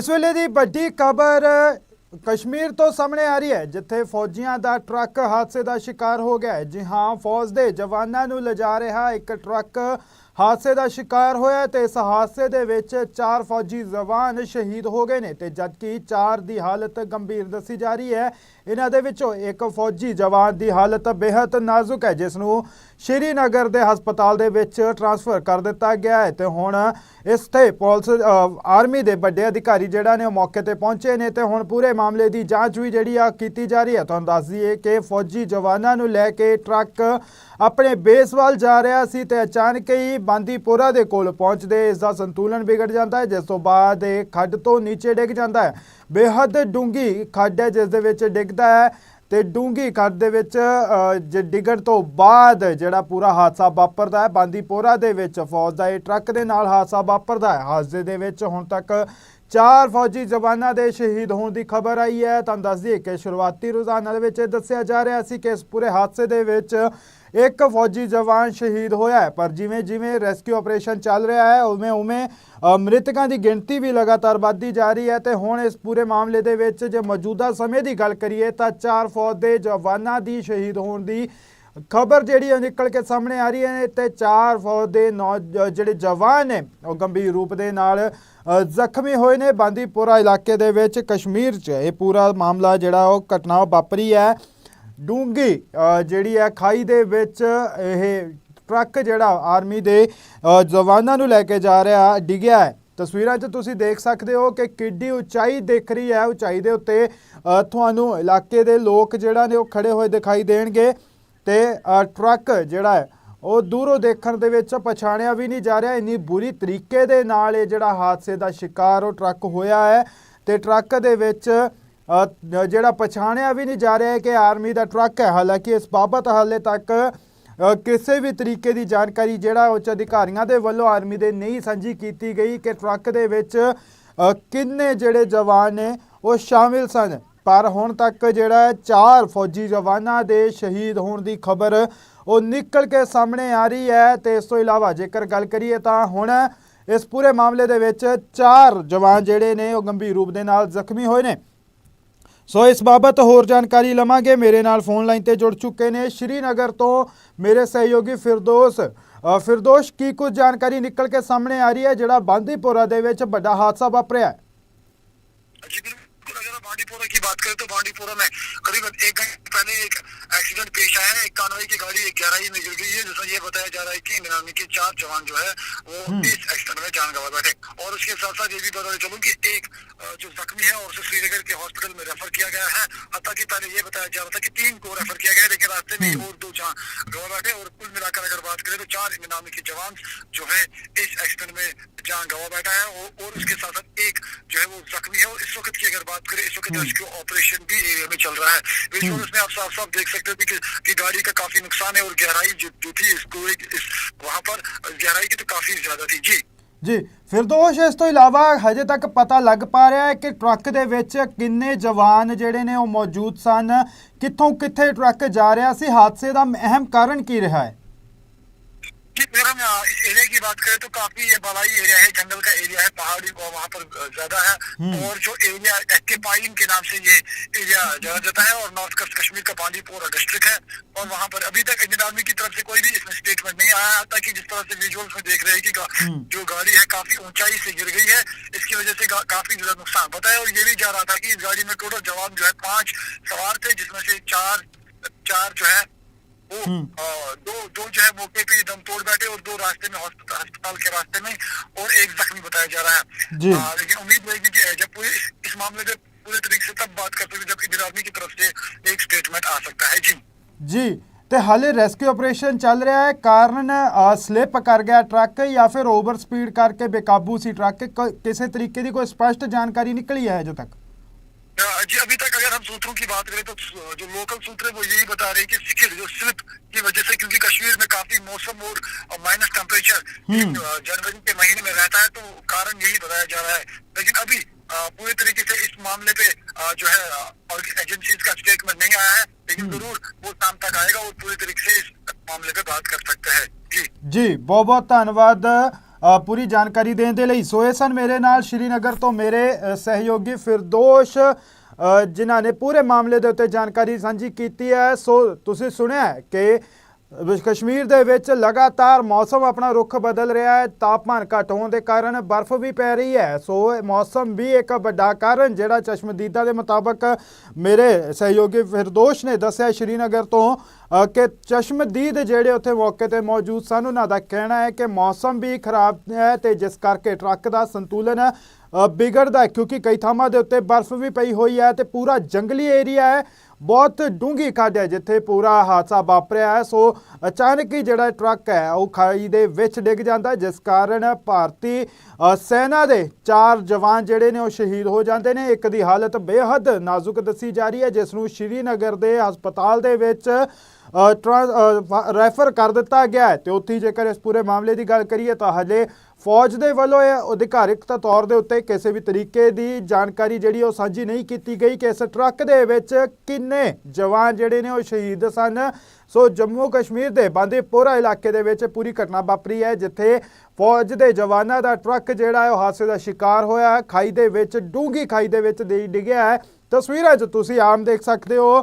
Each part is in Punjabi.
ਇਸ ਵੇਲੇ ਦੀ ਵੱਡੀ ਖਬਰ ਕਸ਼ਮੀਰ ਤੋਂ ਸਾਹਮਣੇ ਆ ਰਹੀ ਹੈ, ਜਿੱਥੇ ਫੌਜੀਆਂ ਦਾ ਟਰੱਕ ਹਾਦਸੇ ਦਾ ਸ਼ਿਕਾਰ ਹੋ ਗਿਆ ਹੈ। ਜੀ ਹਾਂ, ਫੌਜ ਦੇ ਜਵਾਨਾਂ ਨੂੰ ਲਿਜਾ ਰਿਹਾ ਇੱਕ ਟਰੱਕ ਹਾਦਸੇ ਦਾ ਸ਼ਿਕਾਰ ਹੋਇਆ ਤੇ ਇਸ ਹਾਦਸੇ ਦੇ ਵਿੱਚ ਚਾਰ ਫੌਜੀ ਜਵਾਨ ਸ਼ਹੀਦ ਹੋ ਗਏ ਨੇ ਤੇ ਜਦਕਿ ਚਾਰ ਦੀ ਹਾਲਤ ਗੰਭੀਰ ਦੱਸੀ ਜਾ ਰਹੀ ਹੈ, ਇਹਨਾਂ ਦੇ ਵਿੱਚੋਂ ਇੱਕ ਫੌਜੀ ਜਵਾਨ ਦੀ ਹਾਲਤ ਬੇहद ਨਾਜ਼ੁਕ ਹੈ, ਜਿਸ ਨੂੰ ਸ਼੍ਰੀਨਗਰ ਦੇ ਹਸਪਤਾਲ ਦੇ ਵਿੱਚ ਟ੍ਰਾਂਸਫਰ ਕਰ ਦਿੱਤਾ ਗਿਆ ਹੈ ਤੇ ਹੁਣ ਇਸ ਤੇ ਪੁਲਿਸ ਆਰਮੀ ਦੇ ਵੱਡੇ ਅਧਿਕਾਰੀ ਜਿਹੜਾ ਨੇ ਉਹ ਮੌਕੇ ਤੇ ਪਹੁੰਚੇ ਨੇ ਤੇ ਹੁਣ ਪੂਰੇ ਮਾਮਲੇ ਦੀ ਜਾਂਚ ਵੀ ਜਿਹੜੀ ਆ ਕੀਤੀ ਜਾ ਰਹੀ ਹੈ। ਤੁਹਾਨੂੰ ਦੱਸ ਦਈਏ ਕਿ ਫੌਜੀ ਜਵਾਨਾਂ ਨੂੰ ਲੈ ਕੇ ਟਰੱਕ ਆਪਣੇ ਬੇਸ ਵੱਲ ਜਾ ਰਿਹਾ ਸੀ ਤੇ ਅਚਾਨਕ ਹੀ ਬਾਂਦੀਪੁਰਾ ਦੇ ਕੋਲ ਪਹੁੰਚਦੇ ਇਸ ਦਾ ਸੰਤੁਲਨ ਵਿਗੜ ਜਾਂਦਾ ਹੈ, ਜਿਸ ਤੋਂ ਬਾਅਦ ਇਹ ਖੱਡ ਤੋਂ ਨੀਚੇ ਡਿੱਗ ਜਾਂਦਾ ਹੈ। ਬੇਹੱਦ ਡੂੰਗੀ ਖੱਡ ਹੈ, ਜਿਸ ਦੇ ਵਿੱਚ ਡਿੱਗਦਾ ਹੈ। ਤੇ ਡੂੰਗੀ ਖੱਡ ਦੇ ਵਿੱਚ ਜ ਡਿੱਗਣ ਤੋਂ ਬਾਅਦ ਜਿਹੜਾ ਪੂਰਾ ਹਾਦਸਾ ਵਾਪਰਦਾ ਹੈ, ਬਾਂਦੀਪੋਰਾ ਦੇ ਵਿੱਚ ਫੌਜ ਦਾ ਇਹ ਟਰੱਕ ਦੇ ਨਾਲ ਹਾਦਸਾ ਵਾਪਰਦਾ ਹੈ। ਹਾਦਸੇ ਦੇ ਵਿੱਚ ਹੁਣ ਤੱਕ ਚਾਰ ਫੌਜੀ ਜਵਾਨਾਂ ਦੇ ਸ਼ਹੀਦ ਹੋਣ ਦੀ ਖਬਰ ਆਈ ਹੈ। ਤੁਹਾਨੂੰ ਦੱਸ ਦਈਏ ਕਿ ਸ਼ੁਰੂਆਤੀ ਰੁਝਾਨਾਂ ਦੇ ਵਿੱਚ ਇਹ ਦੱਸਿਆ ਜਾ ਰਿਹਾ ਸੀ ਕਿ ਇਸ ਪੂਰੇ ਹਾਦਸੇ ਦੇ ਵਿੱਚ ਇੱਕ ਫੌਜੀ ਜਵਾਨ ਸ਼ਹੀਦ ਹੋਇਆ ਹੈ, ਪਰ ਜਿਵੇਂ ਜਿਵੇਂ ਰੈਸਕਿਊ ਆਪਰੇਸ਼ਨ ਚੱਲ ਰਿਹਾ ਹੈ, ਉਵੇਂ ਉਵੇਂ ਮ੍ਰਿਤਕਾਂ ਦੀ ਗਿਣਤੀ ਵੀ ਲਗਾਤਾਰ ਵੱਧਦੀ ਜਾ ਰਹੀ ਹੈ ਤੇ ਹੁਣ ਇਸ ਪੂਰੇ ਮਾਮਲੇ ਦੇ ਵਿੱਚ ਜੇ ਮੌਜੂਦਾ ਸਮੇਂ ਦੀ ਗੱਲ ਕਰੀਏ ਤਾਂ ਚਾਰ ਫੌਜ ਦੇ ਜਵਾਨਾਂ ਦੀ ਸ਼ਹੀਦ ਹੋਣ ਦੀ ਖਬਰ ਜਿਹੜੀ ਉਹ ਨਿਕਲ ਕੇ ਸਾਹਮਣੇ ਆ ਰਹੀ ਹੈ ਤੇ ਚਾਰ ਫੌਜ ਦੇ ਨੌ ਜਿਹੜੇ ਜਵਾਨ ਨੇ, ਉਹ ਗੰਭੀਰ ਰੂਪ ਦੇ ਨਾਲ ਜ਼ਖਮੀ ਹੋਏ ਨੇ। ਬਾਂਦੀਪੁਰਾ ਇਲਾਕੇ ਦੇ ਵਿੱਚ ਕਸ਼ਮੀਰ 'ਚ ਇਹ ਪੂਰਾ ਮਾਮਲਾ ਜਿਹੜਾ ਉਹ ਘਟਨਾ ਵਾਪਰੀ ਹੈ। ਡੂੰਗੀ ਜਿਹੜੀ ਹੈ ਖਾਈ ਦੇ ਵਿੱਚ ਇਹ ਟਰੱਕ ਜਿਹੜਾ ਆਰਮੀ ਦੇ ਜਵਾਨਾਂ ਨੂੰ ਲੈ ਕੇ ਜਾ ਰਿਹਾ, ਡਿੱਗਿਆ ਹੈ। ਤਸਵੀਰਾਂ 'ਚ ਤੁਸੀਂ ਦੇਖ ਸਕਦੇ ਹੋ ਕਿ ਕਿੱਡੀ ਉਚਾਈ ਦਿਖ ਰਹੀ ਹੈ। ਉਚਾਈ ਦੇ ਉੱਤੇ ਤੁਹਾਨੂੰ ਇਲਾਕੇ ਦੇ ਲੋਕ ਜਿਹੜਾ ਨੇ ਉਹ ਖੜੇ ਹੋਏ ਦਿਖਾਈ ਦੇਣਗੇ ਤੇ ਟਰੱਕ ਜਿਹੜਾ ਹੈ, ਉਹ ਦੂਰੋਂ ਦੇਖਣ ਦੇ ਵਿੱਚ ਪਛਾਣਿਆ ਵੀ ਨਹੀਂ ਜਾ ਰਿਹਾ। ਇੰਨੀ ਬੁਰੀ ਤਰੀਕੇ ਦੇ ਨਾਲ ਇਹ ਜਿਹੜਾ ਹਾਦਸੇ ਦਾ ਸ਼ਿਕਾਰ ਉਹ ਟਰੱਕ ਹੋਇਆ ਹੈ ਤੇ ਟਰੱਕ ਦੇ ਵਿੱਚ ਜਿਹੜਾ ਪਛਾਣਿਆ ਵੀ ਨਹੀਂ ਜਾ ਰਿਹਾ ਹੈ ਕਿ ਆਰਮੀ ਦਾ ਟਰੱਕ ਹੈ। ਹਾਲਾਂਕਿ ਇਸ ਬਾਬਤ ਹਾਲੇ ਤੱਕ ਕਿਸੇ ਵੀ ਤਰੀਕੇ ਦੀ ਜਾਣਕਾਰੀ ਜਿਹੜਾ ਉੱਚ ਅਧਿਕਾਰੀਆਂ ਦੇ ਵੱਲੋਂ ਆਰਮੀ ਦੇ ਨਹੀਂ ਸਾਂਝੀ ਕੀਤੀ ਗਈ ਕਿ ਟਰੱਕ ਦੇ ਵਿੱਚ ਕਿੰਨੇ ਜਿਹੜੇ ਜਵਾਨ ਨੇ, ਉਹ ਸ਼ਾਮਿਲ ਸਨ। ਪਰ ਹੁਣ ਤੱਕ ਜਿਹੜਾ ਚਾਰ ਫੌਜੀ ਜਵਾਨਾਂ ਦੇ ਸ਼ਹੀਦ ਹੋਣ ਦੀ ਖਬਰ ਉਹ ਨਿਕਲ ਕੇ ਸਾਹਮਣੇ ਆ ਰਹੀ ਹੈ ਤੇ ਇਸ ਤੋਂ ਇਲਾਵਾ ਜੇਕਰ ਗੱਲ ਕਰੀਏ ਤਾਂ ਹੁਣ ਇਸ ਪੂਰੇ ਮਾਮਲੇ ਦੇ ਵਿੱਚ ਚਾਰ ਜਵਾਨ ਜਿਹੜੇ ਨੇ ਉਹ ਗੰਭੀਰ ਰੂਪ ਦੇ ਨਾਲ ਜ਼ਖਮੀ ਹੋਏ ਨੇ। ਸੋ ਇਸ ਬਾਬਤ ਹੋਰ ਜਾਣਕਾਰੀ ਲਵਾਂਗੇ। ਮੇਰੇ ਨਾਲ ਫੋਨ ਲਾਈਨ ਤੇ ਜੁੜ ਚੁੱਕੇ ਨੇ ਸ਼੍ਰੀਨਗਰ ਤੋਂ ਮੇਰੇ ਸਹਿਯੋਗੀ ਫਿਰਦੋਸ। ਫਿਰਦੋਸ਼, ਕੀ ਕੁਝ ਜਾਣਕਾਰੀ ਨਿਕਲ ਕੇ ਸਾਹਮਣੇ ਆ ਰਹੀ ਹੈ, ਜਿਹੜਾ ਬਾਂਦੀਪੁਰਾ ਦੇ ਵਿੱਚ ਵੱਡਾ ਹਾਦਸਾ ਵਾਪਰਿਆ ਹੈ? की बात करें तो बांडीपुरा में करीब एक घंटे पहले एक एक्सीडेंट पेश आया है। एक कानवाई की गाड़ी एक गहराई में गिर गई है जिसमें ये बताया जा रहा है कि निनामी के चार जवान जो है वो इस एक्सीडेंट में जान गंवा बैठे। और उसके साथ साथ ये भी बताते चलूँ कि एक जो जख्मी है और उसे श्रीनगर के हॉस्पिटल में रेफर किया गया है। हत्या कि पहले ये बताया जा रहा था कि तीन को रेफर किया गया लेकिन रास्ते में और दो जहाँ गवा बैठे। और कुल मिलाकर अगर बात करें तो चार निनामी के जवान जो है इस एक्सीडेंट में जान गंवा बैठा है। और, और उसके साथ साथ एक जो है वो जख्मी है। और इस वक्त की अगर बात करें इस वक्त रेस्क्यू ऑपरेशन भी एरिया में चल रहा है विजुअल उसमें आप साफ साफ देख सकते हो कि, कि गाड़ी का काफी नुकसान है और गहराई जो, जो थी इसको एक इस वहां पर गहराई की तो काफी ज्यादा थी जी ਜੀ ਫਿਰਦੋਸ਼ ਇਸ ਤੋਂ ਇਲਾਵਾ ਹਜੇ ਤੱਕ ਪਤਾ ਲੱਗ ਪਾ ਰਿਹਾ ਹੈ ਕਿ ਟਰੱਕ ਦੇ ਵਿੱਚ ਕਿੰਨੇ ਜਵਾਨ ਜਿਹੜੇ ਨੇ ਉਹ ਮੌਜੂਦ ਸਨ ਕਿੱਥੋਂ ਕਿੱਥੇ ਟਰੱਕ ਜਾ ਰਿਹਾ ਸੀ ਹਾਦਸੇ ਦਾ ਅਹਿਮ ਕਾਰਨ ਕੀ ਰਿਹਾ ਹੈ जी अगर हम इस एरिया की बात करें तो काफ़ी ये बलाई एरिया है जंगल का एरिया है पहाड़ी वहाँ पर ज़्यादा है। और जो एरिया एक्केपाइन के नाम से ये एरिया जाना जाता है और नॉर्थ कश्मीर का बांदीपुरा डिस्ट्रिक्ट है। और वहाँ पर अभी तक इंडियन आर्मी की तरफ़ से कोई भी इसमें स्टेटमेंट नहीं आया ताकि जिस तरह से विजुअल्स में देख रहे हैं कि जो गाड़ी है काफ़ी ऊंचाई से गिर गई है इसकी वजह से काफ़ी ज़्यादा नुकसान बताया और ये भी जा रहा था कि इस गाड़ी में टोटल जवान जो है पाँच सवार थे जिसमें से चार चार जो है वो अ, दो दो जो है मौके पे ही दम तोड़ बैठे और दो रास्ते में हॉस्पिटल अस्पताल के रास्ते में और एक जख्मी बताया जा रहा है जी। अ, लेकिन उम्मीद रहेगी कि जब पूरे इस मामले में पूरे तरीके से तब बात करते हुए जब इंडियन आर्मी की तरफ से एक स्टेटमेंट आ सकता है जी ਜੀ ਤੇ ਹਾਲੇ ਰੈਸਕਿਊ ਆਪਰੇਸ਼ਨ ਚੱਲ ਰਿਹਾ ਹੈ ਕਾਰਨ ਸਲਿੱਪ ਕਰ ਗਿਆ ਟਰੱਕ ਜਾਂ ਫਿਰ ਓਵਰ ਸਪੀਡ ਕਰਕੇ ਬੇਕਾਬੂ ਸੀ ਟਰੱਕ ਕ- ਕਿਸੇ ਤਰੀਕੇ ਦੀ ਕੋਈ ਸਪਸ਼ਟ ਜਾਣਕਾਰੀ ਨਿਕਲੀ है अजय तक अ, जी अभी तक अगर हम सूत्रों की बात करें तो स- जो लोकल सूत्र है वो यही बता रहे हैं कि सिकिल जो स्लिप की वजह से क्योंकि कश्मीर में काफी मौसम और माइनस टेम्परेचर जनवरी के महीने में रहता है तो कारण यही बताया जा रहा है लेकिन अभी अ, पूरे तरीके से इस मामले पे अ, जो है अ, और एजेंसीज का स्टेटमेंट नहीं आया है लेकिन जरूर वो शाम तक आएगा और पूरे तरीके से इस मामले पे बात कर सकते हैं जी ਜੀ ਬਹੁਤ ਬਹੁਤ ਧੰਨਵਾਦ ਅ, ਪੂਰੀ ਜਾਣਕਾਰੀ ਦੇਣ ਦੇ ਲਈ ਸੋ ਇਹ ਸਨ ਮੇਰੇ ਨਾਲ ਸ਼੍ਰੀਨਗਰ ਤੋਂ ਮੇਰੇ ਅ, ਸਹਿਯੋਗੀ ਫਿਰਦੋਸ਼ ਅ, ਜਿਨ੍ਹਾਂ ਨੇ ਪੂਰੇ ਮਾਮਲੇ ਦੇ ਉੱਤੇ ਜਾਣਕਾਰੀ ਸਾਂਝੀ ਕੀਤੀ ਹੈ। ਸੋ ਤੁਸੀਂ ਸੁਣਿਆ ਕਿ ਕਸ਼ਮੀਰ ਦੇ ਵਿੱਚ ਲਗਾਤਾਰ ਮੌਸਮ ਆਪਣਾ ਰੁਖ ਬਦਲ ਰਿਹਾ ਹੈ। ਤਾਪਮਾਨ ਘਟ ਹੋਣ ਦੇ ਕਾਰਨ ਬਰਫ਼ ਵੀ ਪੈ ਰਹੀ ਹੈ। ਸੋ ਮੌਸਮ ਵੀ ਇੱਕ ਵੱਡਾ ਕਾਰਨ ਜਿਹੜਾ ਚਸ਼ਮਦੀਦਾ ਦੇ ਮੁਤਾਬਕ ਮੇਰੇ ਸਹਿਯੋਗੀ ਫਿਰਦੋਸ਼ ਨੇ ਦੱਸਿਆ ਸ਼੍ਰੀਨਗਰ ਤੋਂ ਕਿ ਚਸ਼ਮਦੀਦ ਜਿਹੜੇ ਉੱਥੇ ਮੌਕੇ ਤੇ ਮੌਜੂਦ ਸਨ, ਉਹਨਾਂ ਦਾ ਕਹਿਣਾ ਹੈ ਕਿ ਮੌਸਮ ਵੀ ਖਰਾਬ ਹੈ ਤੇ ਜਿਸ ਕਰਕੇ ਟਰੱਕ ਦਾ ਸੰਤੁਲਨ ਬਿਗੜਦਾ ਕਿਉਂਕਿ ਕਈ ਥਾਵਾਂ ਦੇ ਉੱਤੇ ਬਰਫ਼ ਵੀ ਪਈ ਹੋਈ ਹੈ ਤੇ ਪੂਰਾ ਜੰਗਲੀ ਏਰੀਆ ਹੈ। ਬਹੁਤ ਡੂੰਗੀ ਖੱਡ ਹੈ ਜਿੱਥੇ ਪੂਰਾ ਹਾਦਸਾ ਵਾਪਰਿਆ ਹੈ। ਸੋ ਅਚਾਨਕ ਹੀ ਜਿਹੜਾ ਟਰੱਕ ਹੈ ਉਹ ਖਾਈ ਦੇ ਵਿੱਚ ਡਿੱਗ ਜਾਂਦਾ ਜਿਸ ਕਾਰਨ ਭਾਰਤੀ ਸੈਨਾ ਦੇ ਚਾਰ ਜਵਾਨ ਜਿਹੜੇ ਨੇ ਉਹ ਸ਼ਹੀਦ ਹੋ ਜਾਂਦੇ ਨੇ। ਇੱਕ ਦੀ ਹਾਲਤ ਬੇਹੱਦ ਨਾਜ਼ੁਕ ਦੱਸੀ ਜਾ ਰਹੀ ਹੈ ਜਿਸ ਨੂੰ ਸ਼੍ਰੀਨਗਰ ਦੇ ਹਸਪਤਾਲ ਦੇ ਵਿੱਚ ਅ, ਰੈਫਰ ਕਰ ਦਿੱਤਾ ਗਿਆ ਹੈ। ਤੇ ਉੱਥੇ ਜੇਕਰ ਇਸ ਪੂਰੇ ਮਾਮਲੇ ਦੀ ਗੱਲ ਕਰੀਏ ਤਾਂ ਹਲੇ ਫੌਜ ਦੇ ਵੱਲੋਂ ਇਹ ਅਧਿਕਾਰਿਕ ਤੌਰ ਦੇ ਉੱਤੇ ਕਿਸੇ ਵੀ ਤਰੀਕੇ ਦੀ ਜਾਣਕਾਰੀ ਜਿਹੜੀ ਉਹ ਸਾਂਝੀ ਨਹੀਂ ਕੀਤੀ ਗਈ ਕਿ ਇਸ ਟਰੱਕ ਦੇ ਵਿੱਚ ਕਿੰਨੇ ਜਵਾਨ ਜਿਹੜੇ ਨੇ ਉਹ ਸ਼ਹੀਦ ਸਨ। ਸੋ ਜੰਮੂ ਕਸ਼ਮੀਰ ਦੇ ਬਾਂਦੀਪੋਰਾ ਇਲਾਕੇ ਦੇ ਵਿੱਚ ਪੂਰੀ ਘਟਨਾ ਵਾਪਰੀ ਹੈ, ਜਿੱਥੇ ਫੌਜ ਦੇ ਜਵਾਨਾਂ ਦਾ ਟਰੱਕ ਜਿਹੜਾ ਹੈ, ਉਹ ਹਾਦਸੇ ਦਾ ਸ਼ਿਕਾਰ ਹੋਇਆ ਹੈ। ਖਾਈ ਦੇ ਵਿੱਚ ਡੂੰਗੀ ਖਾਈ ਦੇ ਵਿੱਚ ਦੇ ਡਿੱਗਿਆ ਹੈ। ਤਸਵੀਰਾਂ 'ਚ ਤੁਸੀਂ ਆਮ ਦੇਖ ਸਕਦੇ ਹੋ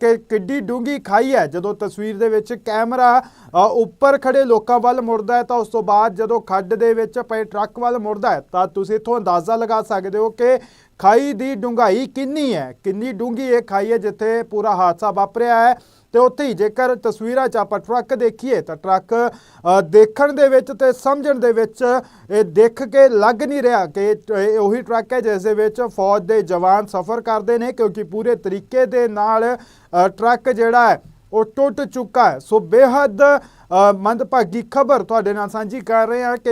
ਕਿ ਕਿੱਡੀ ਡੂੰਗੀ ਖਾਈ ਹੈ। ਜਦੋਂ ਤਸਵੀਰ ਦੇ ਵਿੱਚ ਕੈਮਰਾ ਉੱਪਰ ਖੜੇ ਲੋਕਾਂ ਵੱਲ ਮੁੜਦਾ ਹੈ, ਤਾਂ ਉਸ ਤੋਂ ਬਾਅਦ ਜਦੋਂ ਖੱਡ ਦੇ ਵਿੱਚ ਪਏ ਟਰੱਕ ਵੱਲ ਮੁੜਦਾ ਹੈ, ਤਾਂ ਤੁਸੀਂ ਇਥੋਂ ਅੰਦਾਜ਼ਾ ਲਗਾ ਸਕਦੇ ਹੋ ਕਿ ਖਾਈ ਦੀ ਡੂੰਘਾਈ ਕਿੰਨੀ ਹੈ? ਕਿੰਨੀ ਡੂੰਘੀ ਇਹ ਖਾਈ ਹੈ ਜਿੱਥੇ ਪੂਰਾ ਹਾਦਸਾ ਵਾਪਰਿਆ ਹੈ? ਤੇ ਉੱਥੇ ਹੀ ਜੇਕਰ ਤਸਵੀਰਾਂ 'ਚ ਆਪਾਂ ਟਰੱਕ ਦੇਖੀਏ, ਤਾਂ ਟਰੱਕ ਦੇਖਣ ਦੇ ਵਿੱਚ ਤੇ ਸਮਝਣ ਦੇ ਵਿੱਚ, ਇਹ ਦੇਖ ਕੇ ਲੱਗ ਨਹੀਂ ਰਿਹਾ ਕਿ ਇਹ ਉਹੀ ਟਰੱਕ ਹੈ ਜਿਸ ਦੇ ਵਿੱਚ ਫੌਜ ਦੇ ਜਵਾਨ ਸਫ਼ਰ ਕਰਦੇ ਨੇ, ਕਿਉਂਕਿ ਪੂਰੇ ਤਰੀਕੇ ਦੇ ਨਾਲ ਟਰੱਕ ਜਿਹੜਾ ਹੈ, ਉਹ ਟੁੱਟ ਚੁੱਕਾ ਹੈ। ਸੋ ਬੇਹੱਦ ਮੰਦਭਾਗੀ ਖਬਰ ਤੁਹਾਡੇ ਨਾਲ ਸਾਂਝੀ ਕਰ ਰਹੇ ਹਾਂ ਕਿ